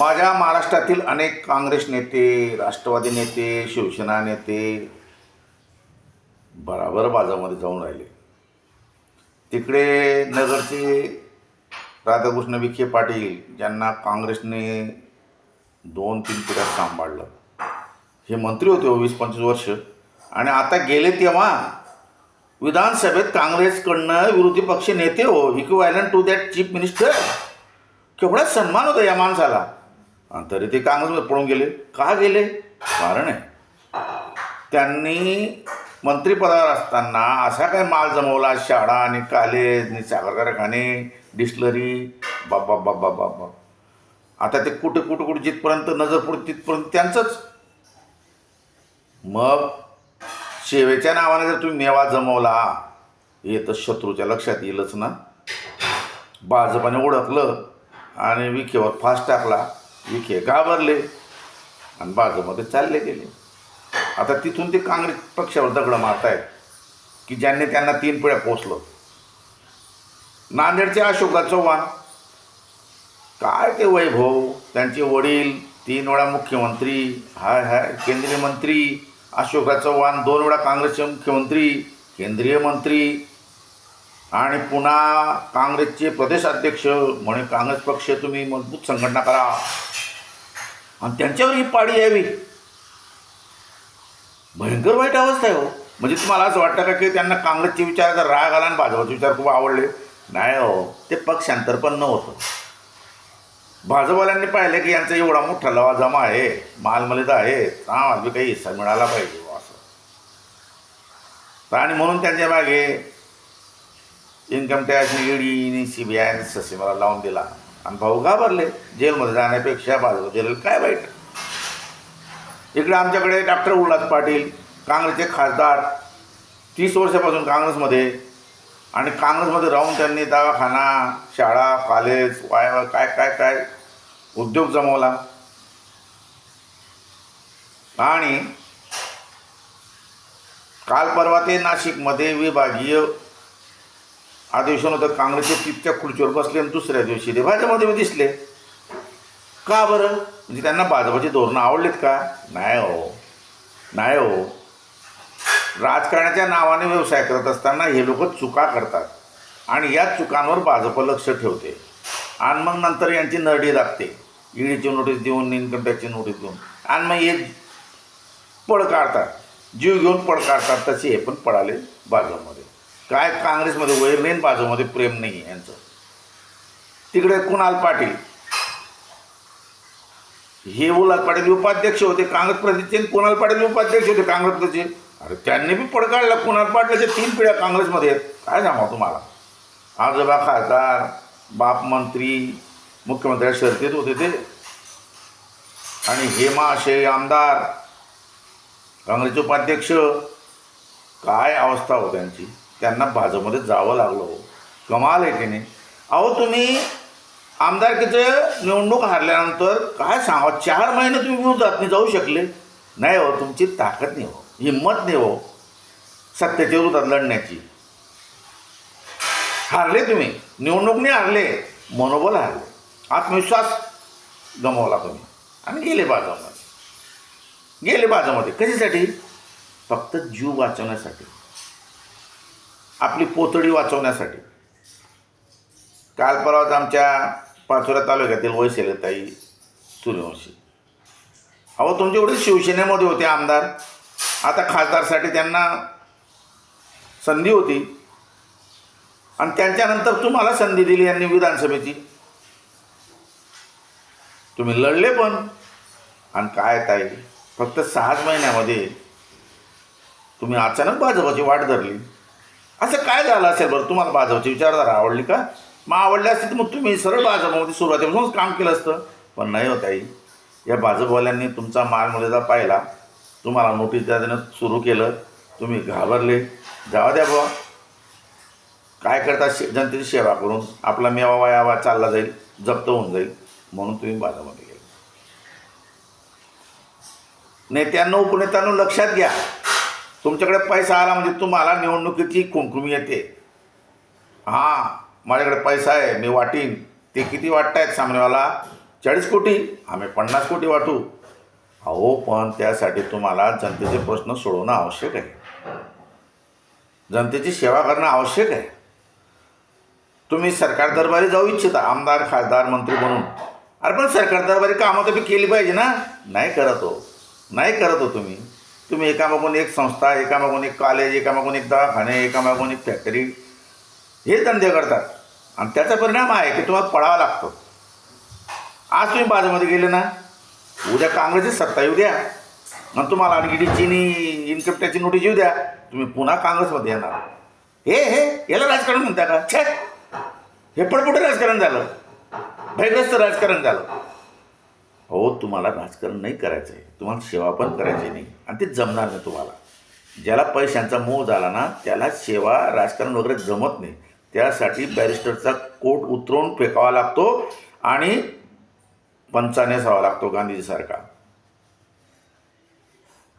माझ्या महाराष्ट्रातील अनेक काँग्रेस नेते राष्ट्रवादी नेते शिवसेना नेते बराबर बाजामध्ये जाऊन राहिले. तिकडे नगरचे राधाकृष्ण विखे पाटील ज्यांना काँग्रेसने दोन तीन पिढ्या सांभाळलं. हे मंत्री होते हो वीस पंचवीस वर्ष. आणि आता गेले तेव्हा विधानसभेत काँग्रेसकडनं विरोधी पक्ष नेते हो equivalent to that chief minister केवढा सन्मान होता या माणसाला. तरी ते काँग्रेसमध्ये पळून गेले. का गेले? कारण आहे. त्यांनी मंत्रिपदावर असताना असा काय माल जमवला शाळा आणि कॉलेज आणि साखर कारखाने डिस्लरी बाबा बाबा बाबा आता ते कुठे कुठे कुठे जिथपर्यंत नजर पुढे तिथपर्यंत त्यांचंच. मग सेवेच्या नावाने जर तुम्ही मेवा जमवला हे तर शत्रूच्या लक्षात येईलच ना. भाजपाने ओळखलं आणि विखेवर फास्ट टाकला. विखे घाबरले आणि बाजूमध्ये चालले गेले. आता तिथून ते काँग्रेस पक्षावर दगडं मारतायत की ज्यांनी त्यांना तीन पिढ्या पोचलं नांदेडचे अशोका चव्हाण काय ते वैभव त्यांचे वडील तीन वेळा मुख्यमंत्री हाय हाय केंद्रीय मंत्री अशोका चव्हाण दोन वेळा काँग्रेसचे मुख्यमंत्री केंद्रीय मंत्री आणि पुन्हा काँग्रेसचे प्रदेशाध्यक्ष म्हणे काँग्रेस पक्ष तुम्ही मजबूत संघटना करा. आणि त्यांच्यावर ही पाडी यावी. भयंकर वाईट अवस्था आहे हो. म्हणजे तुम्हाला असं वाटतं का की त्यांना काँग्रेसचे विचार जर राग आला आणि भाजपाचे विचार खूप आवडले? नाही हो ते पक्षांतर पण नव्हतं. भाजपवाल्यांनी पाहिलं की यांचा एवढा मोठा लवाजमा आहे मालमलिदा आहे आम्हाला बी काही हिस्सा मिळाला पाहिजे हो असं. तर आणि म्हणून त्यांच्या मागे इन्कम टॅक्स ईडीने सी बी आय ससीमाला लावून दिला. आणि भाऊ घाबरले. जेलमध्ये जाण्यापेक्षा बाजू जेल काय वाईट? इकडे आमच्याकडे डॉक्टर उल्हास पाटील काँग्रेसचे खासदार तीस वर्षापासून काँग्रेसमध्ये. आणि काँग्रेसमध्ये राहून त्यांनी दवाखाना शाळा कॉलेज वाय काय काय काय उद्योग जमवला. आणि काल परवा ते नाशिकमध्ये विभागीय अधिवेशन नव्हतं काँग्रेसचे तितक्या खुर्चीवर बसले आणि दुसऱ्या दिवशी ते भाजपमध्ये दिसले. का बरं? म्हणजे त्यांना भाजपाची धोरणं आवडलीत का? नाही हो. नाही हो. राजकारणाच्या नावाने व्यवसाय करत असताना हे लोक चुका करतात. आणि या चुकांवर भाजप लक्ष ठेवते. आणि मग नंतर यांची नरडी लागते ईडीची नोटीस देऊन इन्कम टॅक्सची नोटीस देऊन. आणि मग हे पळ काढतात. जीव घेऊन पळ काढतात. तसे हे पण पळाले भाजपमध्ये. काय काँग्रेसमध्ये वैर नाही बाजूमध्ये भाजपमध्ये प्रेम नाही यांचं. तिकडे कुणाल पाटील? हे उल्हास पाटील उपाध्यक्ष होते काँग्रेस प्रदेशचे कुणाल पाटील उपाध्यक्ष होते काँग्रेस प्रदेशचे. अरे त्यांनी बी पडकाळला कुणाल पाटलाच्या तीन पिढ्या काँग्रेसमध्ये आहेत. काय सांगा तुम्हाला? आजोबा खासदार बाप मंत्री मुख्यमंत्र्या शर्तीत होते ते. आणि हेमाशय आमदार काँग्रेसचे उपाध्यक्ष काय अवस्था हो त्यांची? त्यांना भाजपमध्ये जावं लागलं हो. कमाल आहे नाही अहो तुम्ही आमदारकीचं निवडणूक हारल्यानंतर काय सांगा? चार महिने तुम्ही विरोधात नाही जाऊ शकले. नाही हो तुमची ताकद नाही हो हिंमत नाही हो. सत्तेच्या विरोधात लढण्याची. हारले तुम्ही. निवडणूक नाही हारले मनोबल हारले. आत्मविश्वास गमावला तुम्ही. आणि गेले बाजामध्ये. गेले बाजामध्ये. कशासाठी? फक्त जीव वाचवण्यासाठी. आपली पोतडी वाचवण्यासाठी. काल परवाच आमच्या पाचोरा तालुक्यातील वैशल्यताई सूर्यवंशी अहो तुमच्याकडे शिवसेनेमध्ये होते आमदार. आता खासदारसाठी त्यांना संधी होती. आणि त्यांच्यानंतर तुम्हाला संधी दिली यांनी विधानसभेची. तुम्ही लढले पण. आणि काय ताई फक्त सहाच महिन्यामध्ये तुम्ही अचानक भाजपाची वाट धरली. असं काय झालं असेल बरं? तुम्हाला भाजपची विचारधारा आवडली का? मग आवडली असती तर मग तुम्ही सरळ भाजपमध्ये सुरुवातीपासूनच काम केलं असतं. पण नाही होत आई या भाजपवाल्यांनी तुमचा मालमर्यादा पाहिला. तुम्हाला नोटीस देणं सुरू केलं. तुम्ही घाबरले. जावा द्या बाबा काय करता शे जनतेची सेवा करून आपला मेवा वायावा चालला जाईल. जप्त होऊन जाईल. म्हणून तुम्ही बाजामध्ये गेले. नेत्यांनो उपनेत्यांनो लक्षात घ्या. तुमच्याकडे पैसा आला म्हणजे तुम्हाला निवडणुकीची कुमकुमी येते. हां माझ्याकडे पैसा आहे मी वाटीन. ते किती वाटतायत सामनेवाला? चाळीस कोटी. आम्ही पन्नास कोटी वाटू. अहो पण त्यासाठी तुम्हाला जनतेचे प्रश्न सोडवणं आवश्यक आहे. जनतेची सेवा करणं आवश्यक आहे. तुम्ही सरकार दरबारी जाऊ इच्छिता आमदार खासदार मंत्री म्हणून. अरे पण सरकार दरबारी कामं तुम्ही केली पाहिजे ना? नाही करत हो. नाही करत हो तुम्ही. तुम्ही एकामागून एक संस्था एकामागून एक कॉलेज एकामागून एक दवाखाने एकामागून एक फॅक्टरी हे धंदे करतात. आणि त्याचा परिणाम आहे की तुम्हाला पळावं लागतो. आज तुम्ही बाजूमध्ये गेले ना उद्या काँग्रेसची सत्ता येऊ द्या. आणि तुम्हाला आणखी चीनी इन्कम टॅक्सची नोटीस येऊ द्या तुम्ही पुन्हा काँग्रेसमध्ये येणार. हे हे याला राजकारण म्हणता का? छे! हे पडपटे राजकारण झालं. भयग्रस्त राजकारण झालं. हो तुम्हाला राजकारण नाही करायचं आहे तुम्हाला सेवा पण करायची नाही. आणि ते जमणार नाही तुम्हाला. ज्याला पैशांचा मोह झाला ना त्याला सेवा राजकारण वगैरे जमत नाही. त्यासाठी बॅरिस्टरचा कोट उतरवून फेकावा लागतो आणि पंचाने असावा लागतो गांधीजीसारखा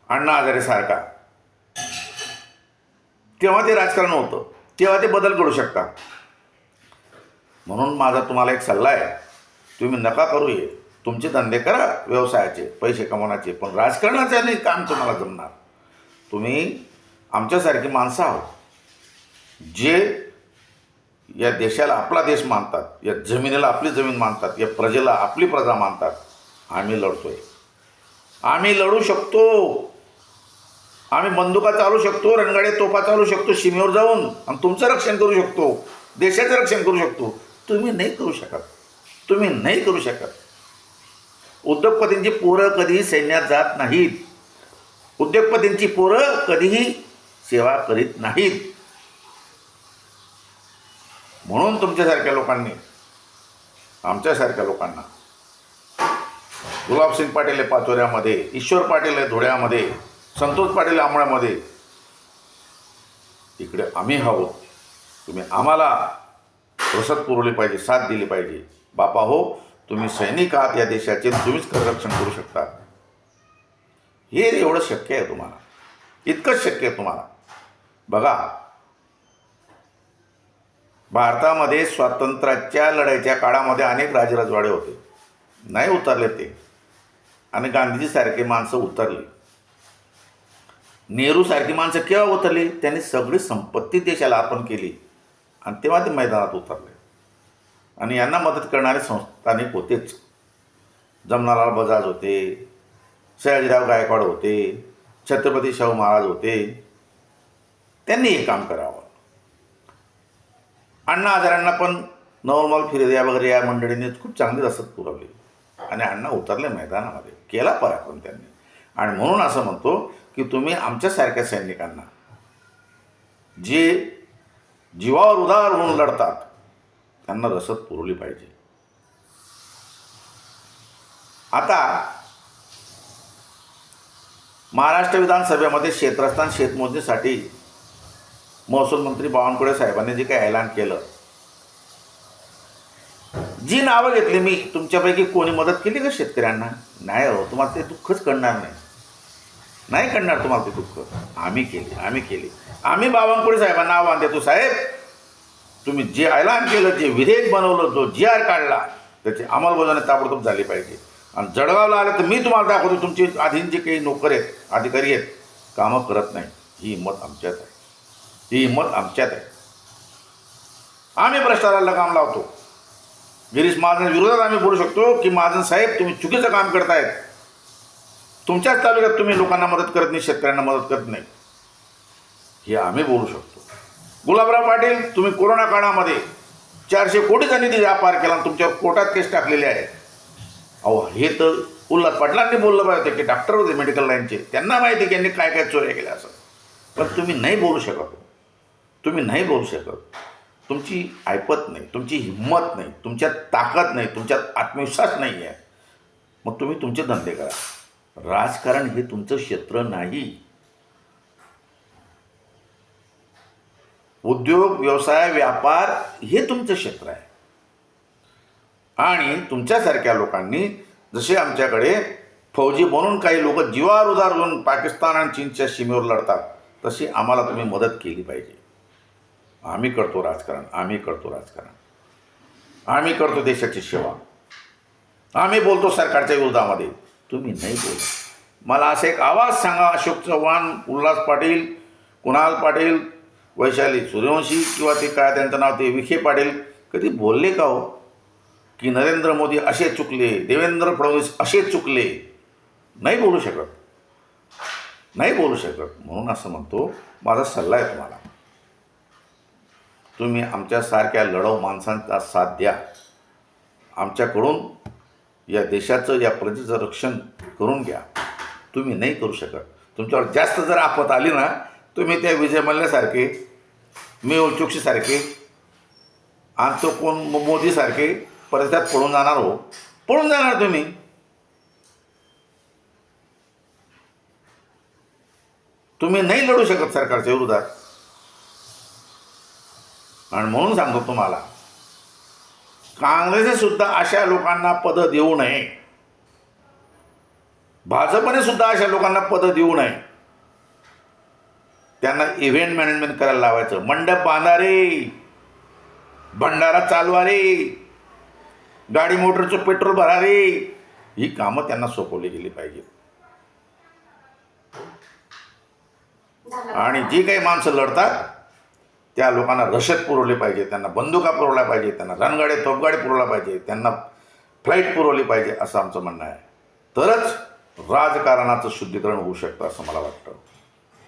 अण्णा हजारेसारखा तेव्हा ते राजकारण होतं. तेव्हा ते बदल घडू शकता म्हणून माझा तुम्हाला एक सल्ला आहे. तुम्ही नका करू ये तुमचे धंदे करा व्यवसायाचे पैसे कमवण्याचे पण राजकारणाचे नाही काम तुम्हाला जमणार. तुम्ही आमच्यासारखी माणसं आहोत जे या देशाला आपला देश मानतात या जमिनीला आपली जमीन मानतात या प्रजेला आपली प्रजा मानतात आम्ही लढतोय. आम्ही लढू शकतो. आम्ही बंदुका चालू शकतो रणगाडे तोफा चालू शकतो सीमेवर जाऊन आणि तुमचं रक्षण करू शकतो देशाचं रक्षण करू शकतो. तुम्ही नाही करू शकत. तुम्ही नाही करू शकत. उद्योगपतींची पोरं कधीही सैन्यात जात नाहीत. उद्योगपतींची पोरं कधीही सेवा करीत नाहीत. म्हणून तुमच्यासारख्या लोकांनी आमच्यासारख्या लोकांना गुलाबसिंग पाटील आहे पाचोऱ्यामध्ये ईश्वर पाटील आहे धुळ्यामध्ये संतोष पाटील आंबळ्यामध्ये इकडे आम्ही आहोत. तुम्ही आम्हाला रसद पुरवली पाहिजे साथ दिली पाहिजे. बापा हो तुम्ही सैनिक आहात या देशाचे तुम्हीच रक्षण करू शकता. हे एवढं शक्य आहे तुम्हाला. इतकंच शक्य आहे तुम्हाला. बघा. भारतामध्ये स्वातंत्र्याच्या लढाईच्या काळामध्ये अनेक राजराजवाडे होते. नाही उतरले ते. आणि गांधीजीसारखे माणसं उतरली. नेहरूसारखी माणसं केव्हा उतरली? त्यांनी सगळी संपत्ती देशाला अर्पण केली. आणि तेव्हा ते मैदानात उतरले. आणि यांना मदत करणारे संस्थानिक होतेच. जमनालाल बजाज होते सयाजीराव गायकवाड होते छत्रपती शाहू महाराज होते. त्यांनी हे काम करावं. अण्णा हजारांना पण नवरमाल फिरद्या वगैरे या मंडळींनी खूप चांगली रसद पुरवली. आणि अण्णा उतरले मैदानामध्ये. केला पराक्रम त्यांनी. आणि म्हणून असं म्हणतो की तुम्ही आमच्यासारख्या सैनिकांना जे जीवावर उदार होऊन लढतात त्यांना रसद पुरवली पाहिजे. आता महाराष्ट्र विधानसभेमध्ये क्षेत्रस्थान शेतमोजणीसाठी महसूल मंत्री बावनकुळे साहेबांनी जे काही ऐलान केलं जी नावं घेतली मी तुमच्यापैकी कोणी मदत केली का शेतकऱ्यांना? नाही हो तुम्हाला ते दुःखच कळणार नाही. नाही कळणार तुम्हाला ते दुःख. आम्ही केली आम्ही केली. आम्ही बावनकुळे साहेबांना आव्हान देतो साहेब. तुम्ही जे ऐलान केलं जे विधेयक बनवलं जो जी आर काढला त्याची अंमलबजावणी ताबडतोब झाली पाहिजे. आणि जळगावला आलं तर मी तुम्हाला दाखवतो तुमची अधीन जे काही नोकर आहेत अधिकारी आहेत कामं करत नाही. ही हिंमत आमच्यात आहे. ही हिंमत आमच्यात आहे. आम्ही भ्रष्टाचाराला काम लावतो. गिरीश महाजन विरोधात आम्ही बोलू शकतो की महाजन साहेब तुम्ही चुकीचं काम करतायत. तुमच्याच तालुक्यात तुम्ही लोकांना मदत करत नाही शेतकऱ्यांना मदत करत नाही. हे आम्ही बोलू शकतो. गुलाबराव पाटील तुम्ही कोरोना काळामध्ये चारशे कोटीचा निधी व्यापार केला आणि तुमच्या कोर्टात केस टाकलेले आहे अहो हे तर उल्हास पाटलांनी बोललं पाहिजे की डॉक्टर होते मेडिकल लाईनचे त्यांना माहिती की यांनी काय काय चोऱ्या केल्या असं. पण तुम्ही नाही बोलू शकत. तुम्ही नाही बोलू शकत. तुमची ऐपत नाही तुमची हिंमत नाही तुमच्यात ताकद नाही तुमच्यात आत्मविश्वास नाही आहे. मग तुम्ही तुमचे धंदे करा. राजकारण हे तुमचं क्षेत्र नाही. उद्योग व्यवसाय व्यापार हे तुमचं क्षेत्र आहे. आणि तुमच्यासारख्या लोकांनी जसे आमच्याकडे फौजी बनून काही लोक जीवावर उदार होऊन पाकिस्तान आणि चीनच्या सीमेवर लढतात तशी आम्हाला तुम्ही मदत केली पाहिजे. आम्ही करतो राजकारण आम्ही करतो राजकारण. आम्ही करतो देशाची सेवा. आम्ही बोलतो सरकारच्या विरोधामध्ये. तुम्ही नाही बोला मला असे एक आवाज सांगा अशोक चव्हाण उल्हास पाटील कुणाल पाटील वैशाली सूर्यवंशी किंवा ते काय त्यांचं नाव ते विखे पाटील कधी बोलले का हो? की नरेंद्र मोदी असे चुकले देवेंद्र फडणवीस असे चुकले नाही बोलू शकत. नाही बोलू शकत. म्हणून असं म्हणतो माझा सल्ला आहे तुम्हाला. तुम्ही आमच्यासारख्या लढव माणसांचा साथ द्या. आमच्याकडून या देशाचं या प्रजेचं रक्षण करून घ्या. तुम्ही नाही करू शकत. तुमच्यावर जास्त जर आपत आली ना तुम्ही त्या विजय मल्ल्यासारखे मी चोक्सीसारखे आणि तो कोण मोदीसारखे परत पळून जाणार हो. पळून जाणार तुम्ही. तुम्ही नाही लढू शकत सरकारच्या विरोधात. आणि म्हणून सांगतो तुम्हाला काँग्रेसने सुद्धा अशा लोकांना पदं देऊ नये. भाजपने सुद्धा अशा लोकांना पदं देऊ नये. त्यांना इव्हेंट मॅनेजमेंट करायला लावायचं. मंडप बांधा रे. भंडारा चालवा रे. गाडी मोटरचं पेट्रोल भरा रे. ही कामं त्यांना सोपवली गेली पाहिजेत आणि जी काही माणसं लढतात त्या लोकांना रशद पुरवली पाहिजे त्यांना बंदुका पुरवल्या पाहिजे त्यांना रणगाडे तोपगाडे पुरवला पाहिजे त्यांना फ्लाईट पुरवली पाहिजे असं आमचं म्हणणं आहे. तरच राजकारणाचं शुद्धीकरण होऊ शकतं असं मला वाटतं.